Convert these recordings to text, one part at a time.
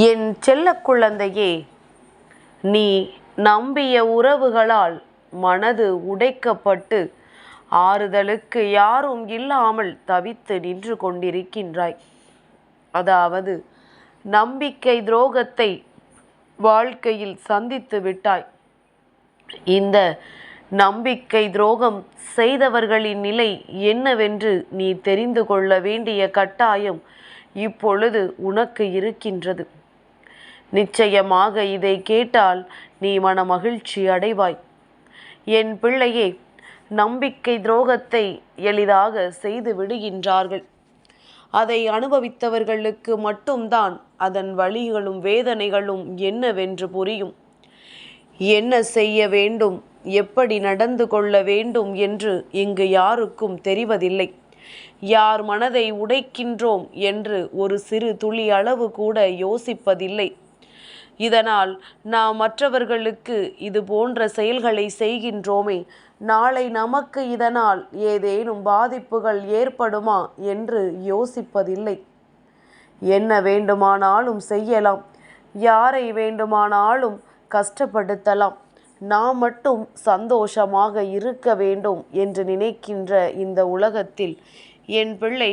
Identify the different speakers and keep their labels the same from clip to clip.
Speaker 1: என் செல்ல குழந்தையே நீ நம்பிய உறவுகளால் மனது உடைக்கப்பட்டு ஆறுதலுக்கு யாரும் இல்லாமல் தவித்து நின்று கொண்டிருக்கின்றாய். அதாவது நம்பிக்கை துரோகத்தை வாழ்க்கையில் சந்தித்து விட்டாய். இந்த நம்பிக்கை துரோகம் செய்தவர்களின் நிலை என்னவென்று நீ தெரிந்து கொள்ள வேண்டிய கட்டாயம் இப்பொழுது உனக்கு இருக்கின்றது. நிச்சயமாக இதை கேட்டால் நீ மன மகிழ்ச்சி அடைவாய். என் பிள்ளையே நம்பிக்கை துரோகத்தை எளிதாக செய்து விடுகின்றார்கள். அதை அனுபவித்தவர்களுக்கு மட்டும்தான் அதன் வழிகளும் வேதனைகளும் என்னவென்று புரியும். என்ன செய்ய வேண்டும் எப்படி நடந்து கொள்ள வேண்டும் என்று இங்கு யாருக்கும் தெரிவதில்லை. யார் மனதை உடைக்கின்றோம் என்று ஒரு சிறு துளி அளவு கூட யோசிப்பதில்லை. இதனால் நாம் மற்றவர்களுக்கு இது போன்ற செயல்களை செய்கின்றோமே. நாளை நமக்கு இதனால் ஏதேனும் பாதிப்புகள் ஏற்படுமா என்று யோசிப்பதில்லை. என்ன வேண்டுமானாலும் செய்யலாம். யாரை வேண்டுமானாலும் கஷ்டப்படுத்தலாம். நாம் மட்டும் சந்தோஷமாக இருக்க வேண்டும் என்று நினைக்கின்ற இந்த உலகத்தில் என் பிள்ளை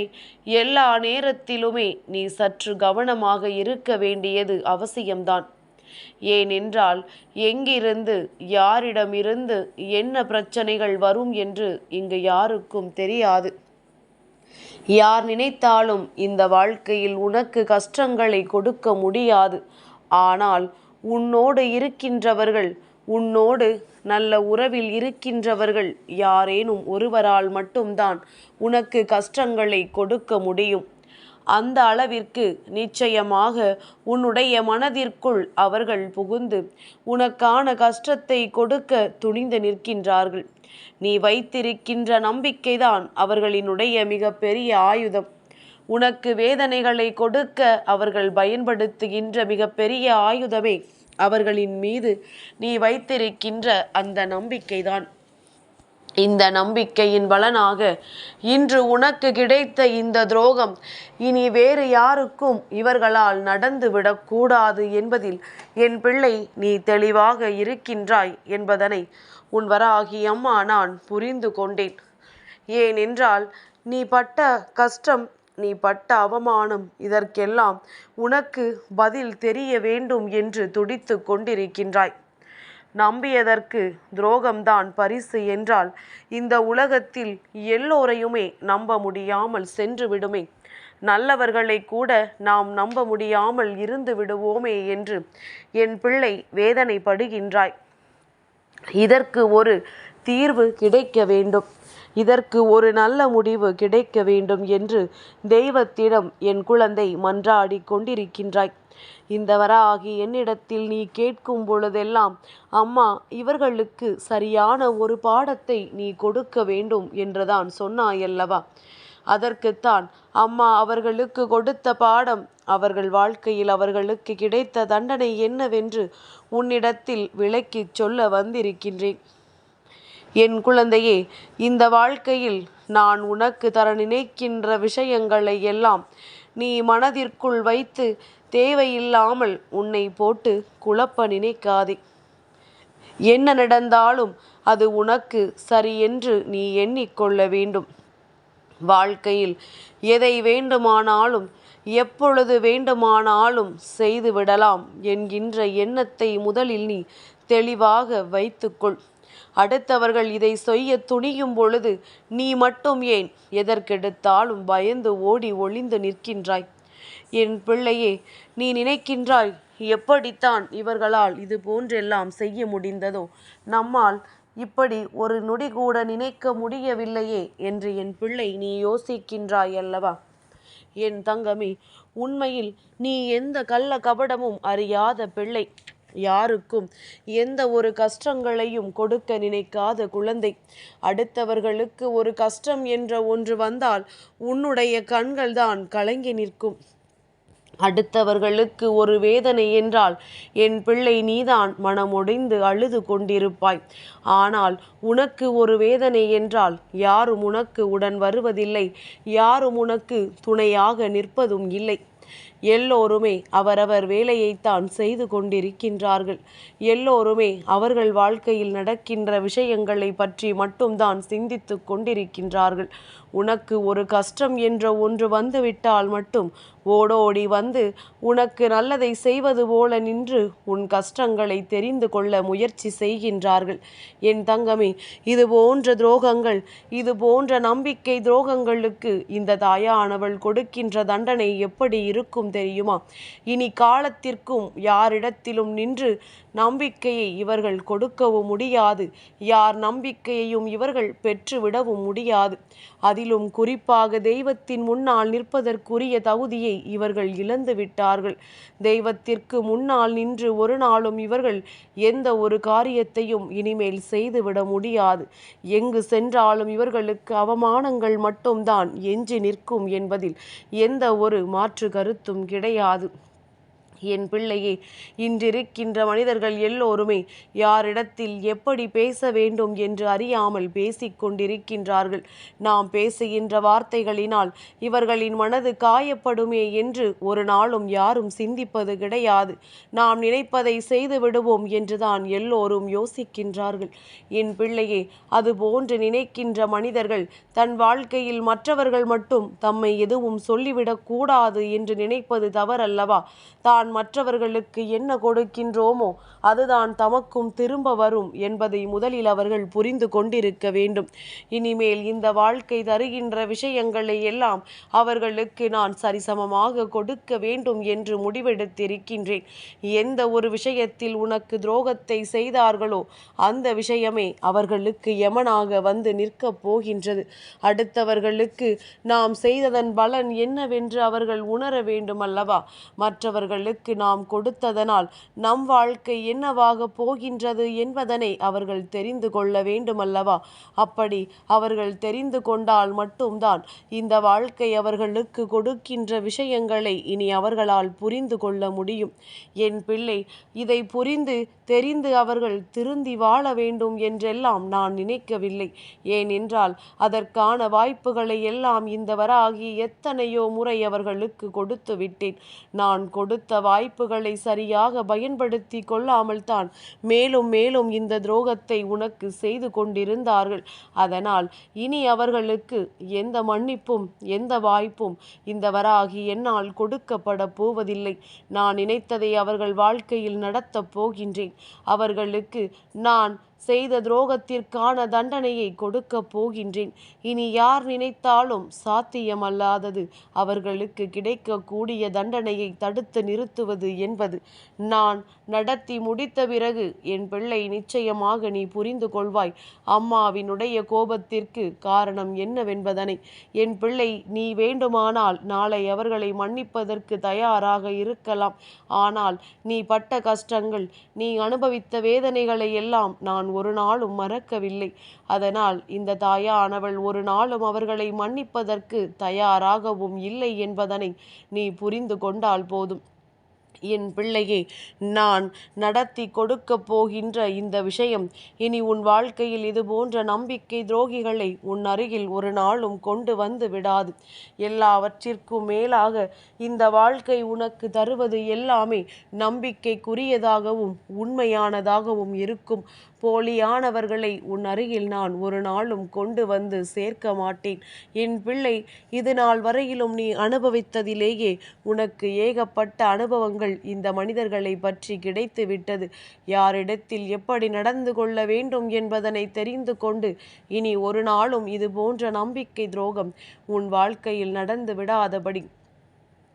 Speaker 1: எல்லா நேரத்திலுமே நீ சற்று கவனமாக இருக்க வேண்டியது அவசியம்தான். ஏனென்றால் எங்கிருந்து யாரிடமிருந்து என்ன பிரச்சனைகள் வரும் என்று இங்கு யாருக்கும் தெரியாது. யார் நினைத்தாலும் இந்த வாழ்க்கையில் உனக்கு கஷ்டங்களை கொடுக்க முடியாது. ஆனால் உன்னோடு இருக்கின்றவர்கள் உன்னோடு நல்ல உறவில் இருக்கின்றவர்கள் யாரேனும் ஒருவரால் மட்டும்தான் உனக்கு கஷ்டங்களை கொடுக்க முடியும். அந்த அளவிற்கு நிச்சயமாக உன்னுடைய மனதிற்குள் அவர்கள் புகுந்து உனக்கான கஷ்டத்தை கொடுக்க துணிந்து நிற்கின்றார்கள். நீ வைத்திருக்கின்ற நம்பிக்கைதான் அவர்களினுடைய மிகப்பெரிய ஆயுதம். உனக்கு வேதனைகளை கொடுக்க அவர்கள் பயன்படுத்துகின்ற மிகப்பெரிய ஆயுதமே அவர்களின் மீது. நீ வைத்திருக்கின்ற அந்த நம்பிக்கைதான். இந்த நம்பிக்கையின் பலனாக இன்று உனக்கு கிடைத்த இந்த துரோகம் இனி வேறு யாருக்கும் இவர்களால் நடந்துவிடக்கூடாது என்பதில் என் பிள்ளை நீ தெளிவாக இருக்கின்றாய் என்பதனை உன் வராகி அம்மா நான் புரிந்து கொண்டேன். ஏனென்றால் நீ பட்ட கஷ்டம் நீ பட்ட அவமானம் இதற்கெல்லாம் உனக்கு பதில் தெரிய வேண்டும் என்று துடித்து கொண்டிருக்கின்றாய். நம்பியதற்கு துரோகம்தான் பரிசு என்றால் இந்த உலகத்தில் எல்லோரையுமே நம்ப முடியாமல் சென்று விடுமே. நல்லவர்களை கூட நாம் நம்ப முடியாமல் இருந்து விடுவோமே என்று என் பிள்ளை வேதனைப்படுகின்றாய். இதற்கு ஒரு தீர்வு கிடைக்க வேண்டும். இதற்கு ஒரு நல்ல முடிவு கிடைக்க வேண்டும் என்று தெய்வத்திடம் என் குழந்தை மன்றாடி கொண்டிருக்கின்றாய். இந்த வராகி என்னிடத்தில் நீ கேட்கும் பொழுதெல்லாம் அம்மா இவர்களுக்கு சரியான ஒரு பாடத்தை நீ கொடுக்க வேண்டும் என்றுதான் சொன்னாயல்லவா? அதற்குத்தான் அம்மா அவர்களுக்கு கொடுத்த பாடம் அவர்கள் வாழ்க்கையில் அவர்களுக்கு கிடைத்த தண்டனை என்னவென்று உன்னிடத்தில் விளக்கிச் சொல்ல வந்திருக்கின்றேன். என் குழந்தையே இந்த வாழ்க்கையில் நான் உனக்கு தர நினைக்கின்ற விஷயங்களை எல்லாம் நீ மனதிற்குள் வைத்து தேவையில்லாமல் உன்னை போட்டு குழப்ப நினைக்காதே. என்ன நடந்தாலும் அது உனக்கு சரி என்று நீ எண்ணிக்கொள்ள வேண்டும். வாழ்க்கையில் எதை வேண்டுமானாலும் எப்பொழுது வேண்டுமானாலும் செய்து விடலாம் என்கின்ற எண்ணத்தை முதலில் நீ தெளிவாக வைத்துக்கொள். அடுத்தவர்கள் இதை செய்ய துணியும் பொழுது நீ மட்டும் ஏன் எதற்கெடுத்தாலும் பயந்து ஓடி ஒளிந்து நிற்கின்றாய்? என் பிள்ளையே நீ நினைக்கின்றாய் எப்படித்தான் இவர்களால் இது போன்றெல்லாம் செய்ய முடிந்ததோ நம்மால் இப்படி ஒரு நொடி கூட நினைக்க முடியவில்லையே என்று என் பிள்ளை நீ யோசிக்கின்றாய் அல்லவா? என் தங்கமே உண்மையில் நீ எந்த கள்ள கபடமும் அறியாத பிள்ளை. யாருக்கும் எந்த ஒரு கஷ்டங்களையும் கொடுக்க நினைக்காத குழந்தை. அடுத்தவர்களுக்கு ஒரு கஷ்டம் என்ற ஒன்று வந்தால் உன்னுடைய கண்கள் தான் கலங்கி நிற்கும். அடுத்தவர்களுக்கு ஒரு வேதனை என்றால் என் பிள்ளை நீதான் மனமுடைந்து அழுது கொண்டிருப்பாய். ஆனால் உனக்கு ஒரு வேதனை என்றால் யாரும் உனக்கு உடன் வருவதில்லை. யாரும் உனக்கு துணையாக நிற்பதும் இல்லை. எல்லோருமே அவரவர் வேலையைத்தான் செய்து கொண்டிருக்கின்றார்கள். எல்லோருமே அவர்கள் வாழ்க்கையில் நடக்கின்ற விஷயங்களை பற்றி மட்டும்தான் சிந்தித்து கொண்டிருக்கின்றார்கள். உனக்கு ஒரு கஷ்டம் என்ற ஒன்று வந்துவிட்டால் மட்டும் ஓடோடி வந்து உனக்கு நல்லதை செய்வது போல நின்று உன் கஷ்டங்களை தெரிந்து கொள்ள முயற்சி செய்கின்றார்கள். என் தங்கமே இது போன்ற துரோகங்கள் இது போன்ற நம்பிக்கை துரோகங்களுக்கு இந்த தாயானவள் கொடுக்கின்ற தண்டனை எப்படி இருக்கும் தெரியுமா? இனி காலத்திற்கும் யாரிடத்திலும் நின்று நம்பிக்கையை இவர்கள் கொடுக்கவும் முடியாது. யார் நம்பிக்கையையும் இவர்கள் பெற்றுவிடவும் முடியாது. அதிலும் குறிப்பாக தெய்வத்தின் முன்னால் நிற்பதற்குரிய தகுதியை இவர்கள் இழந்து விட்டார்கள். தெய்வத்திற்கு முன்னால் நின்று ஒரு நாளும் இவர்கள் எந்த ஒரு காரியத்தையும் இனிமேல் செய்துவிட முடியாது. எங்கு சென்றாலும் இவர்களுக்கு அவமானங்கள் மட்டும்தான் எஞ்சி நிற்கும் என்பதில் எந்த ஒரு மாற்று கருத்தும் கிடையாது. என் பிள்ளையே இன்றிருக்கின்ற மனிதர்கள் எல்லோருமே யாரிடத்தில் எப்படி பேச வேண்டும் என்று அறியாமல் பேசிக்கொண்டிருக்கின்றார்கள் நாம் பேசுகின்ற வார்த்தைகளினால் இவர்களின் மனது காயப்படுமே என்று ஒரு நாளும் யாரும் சிந்திப்பது கிடையாது. நாம் நினைப்பதை செய்து விடுவோம் என்றுதான் எல்லோரும் யோசிக்கின்றார்கள். என் பிள்ளையே அது போன்று நினைக்கின்ற மனிதர்கள் தன் வாழ்க்கையில் மற்றவர்கள் மட்டும் தம்மை எதுவும் சொல்லிவிடக் கூடாது என்று நினைப்பது தவறல்லவா? தான் மற்றவர்களுக்கு என்ன கொடுக்கின்றோமோ அதுதான் தமக்கும் திரும்ப வரும் என்பதை முதலில் அவர்கள் புரிந்து கொண்டிருக்க வேண்டும். இனிமேல் இந்த வாழ்க்கை தருகின்ற விஷயங்களை எல்லாம் அவர்களுக்கு நான் சரிசமமாக கொடுக்க வேண்டும் என்று முடிவெடுத்திருக்கின்றேன். எந்த ஒரு விஷயத்தில் உனக்கு துரோகத்தை செய்தார்களோ அந்த விஷயமே அவர்களுக்கு யமனாக வந்து நிற்கப் போகின்றது. அடுத்தவர்களுக்கு நாம் செய்ததன் பலன் என்னவென்று அவர்கள் உணர வேண்டும் அல்லவா மற்றவர்களுக்கு நாம் கொடுத்ததனால் நம் வாழ்க்கை என்னவாக போகின்றது என்பதனை அவர்கள் தெரிந்து கொள்ள வேண்டுமல்லவா? அப்படி அவர்கள் தெரிந்து கொண்டால் மட்டும்தான் இந்த வாழ்க்கை அவர்களுக்கு கொடுக்கின்ற விஷயங்களை இனி அவர்களால் புரிந்து கொள்ள முடியும். என் பிள்ளை இதை புரிந்து தெரிந்து அவர்கள் திருந்தி வாழ வேண்டும் என்றெல்லாம் நான் நினைக்கவில்லை. ஏனென்றால் அதற்கான வாய்ப்புகளை எல்லாம் இந்த வராகி எத்தனையோ முறை அவர்களுக்கு கொடுத்து விட்டேன். நான் கொடுத்த வாய்ப்புகளை சரியாக பயன்படுத்தி கொள்ளாமல் தான் மேலும் மேலும் இந்த துரோகத்தை உனக்கு செய்து கொண்டிருந்தார்கள். அதனால் இனி அவர்களுக்கு எந்த மன்னிப்பும் எந்த வாய்ப்பும் இந்த வராகி என்னால் கொடுக்கப்பட போவதில்லை. நான் நினைத்ததை அவர்கள் வாழ்க்கையில் நடத்தப் போகின்றேன். அவர்களுக்கு நான் செய்த துரோகத்திற்கான தண்டனையை கொடுக்கப் போகின்றேன். இனி யார் நினைத்தாலும் சாத்தியமல்லாதது. அவர்களுக்கு கிடைக்கக்கூடிய தண்டனையை தடுத்து நிறுத்துவது என்பது. நான் நடத்தி முடித்த பிறகு என் பிள்ளை நிச்சயமாக நீ புரிந்து கொள்வாய். அம்மாவினுடைய கோபத்திற்கு காரணம் என்னவென்பதனை. என் பிள்ளை நீ வேண்டுமானால் நாளை அவர்களை மன்னிப்பதற்கு தயாராக இருக்கலாம். ஆனால் நீ பட்ட கஷ்டங்கள் நீ அனுபவித்த வேதனைகளை எல்லாம் நான் ஒரு நாளும் மறக்கவில்லை. அதனால் இந்த தாயானவள் ஒரு நாளும் அவர்களை மன்னிப்பதற்கு தயாராகவும் இல்லை என்பதனை நீ புரிந்து கொண்டால் போதும். என் பிள்ளையே நான் நடத்தி கொடுக்கப் போகின்ற இந்த விஷயம் இனி உன் வாழ்க்கையில் இது போன்ற நம்பிக்கை துரோகிகளை உன் அருகில் ஒரு நாளும் கொண்டு வந்து விடாது. எல்லாவற்றிற்கும் மேலாக இந்த வாழ்க்கை உனக்கு தருவது எல்லாமே நம்பிக்கைக்குரியதாகவும் உண்மையானதாகவும் இருக்கும். போலியானவர்களை உன் அருகில் நான் ஒரு நாளும் கொண்டு வந்து சேர்க்க மாட்டேன். என் பிள்ளை இது நாள் வரையிலும் நீ அனுபவித்ததிலேயே உனக்கு ஏகப்பட்ட அனுபவங்கள் இந்த மனிதர்களை பற்றி கிடைத்து விட்டது. யாரிடத்தில் எப்படி நடந்து கொள்ள வேண்டும் என்பதனை தெரிந்து கொண்டு இனி ஒரு நாளும் இது போன்ற நம்பிக்கை துரோகம் உன் வாழ்க்கையில் நடந்து விடாதபடி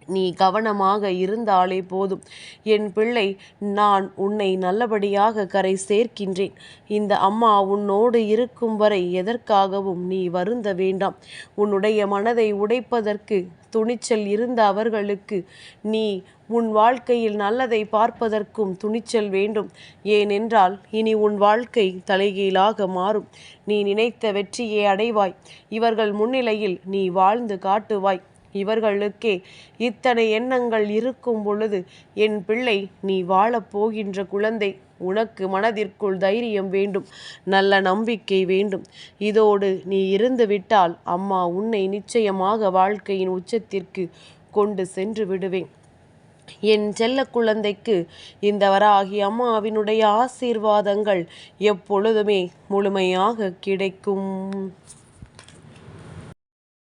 Speaker 1: நீ கவனமாக இருந்தாலே போதும். என் பிள்ளை நான் உன்னை நல்லபடியாக கரை சேர்க்கின்றேன். இந்த அம்மா உன்னோடு இருக்கும் வரை எதற்காகவும் நீ வருந்த வேண்டாம். உன்னுடைய மனதை உடைப்பதற்கு துணிச்சல் இருந்த அவர்களுக்கு நீ உன் வாழ்க்கையில் நல்லதை பார்ப்பதற்கும் துணிச்சல் வேண்டும். ஏனென்றால் இனி உன் வாழ்க்கை தலைகீழாக மாறும். நீ நினைத்த வெற்றியை அடைவாய். இவர்கள் முன்னிலையில் நீ வாழ்ந்து காட்டுவாய். இவர்களுக்கே இத்தனை எண்ணங்கள் இருக்கும் பொழுது என் பிள்ளை நீ வாழப்போகின்ற குழந்தை உனக்கு மனதிற்குள் தைரியம் வேண்டும் நல்ல நம்பிக்கை வேண்டும். இதோடு நீ இருந்து விட்டால் அம்மா உன்னை நிச்சயமாக வாழ்க்கையின் உச்சத்திற்கு கொண்டு சென்று விடுவேன். என் செல்ல குழந்தைக்கு இந்த வராகி அம்மாவினுடைய ஆசீர்வாதங்கள் எப்பொழுதுமே முழுமையாக கிடைக்கும்.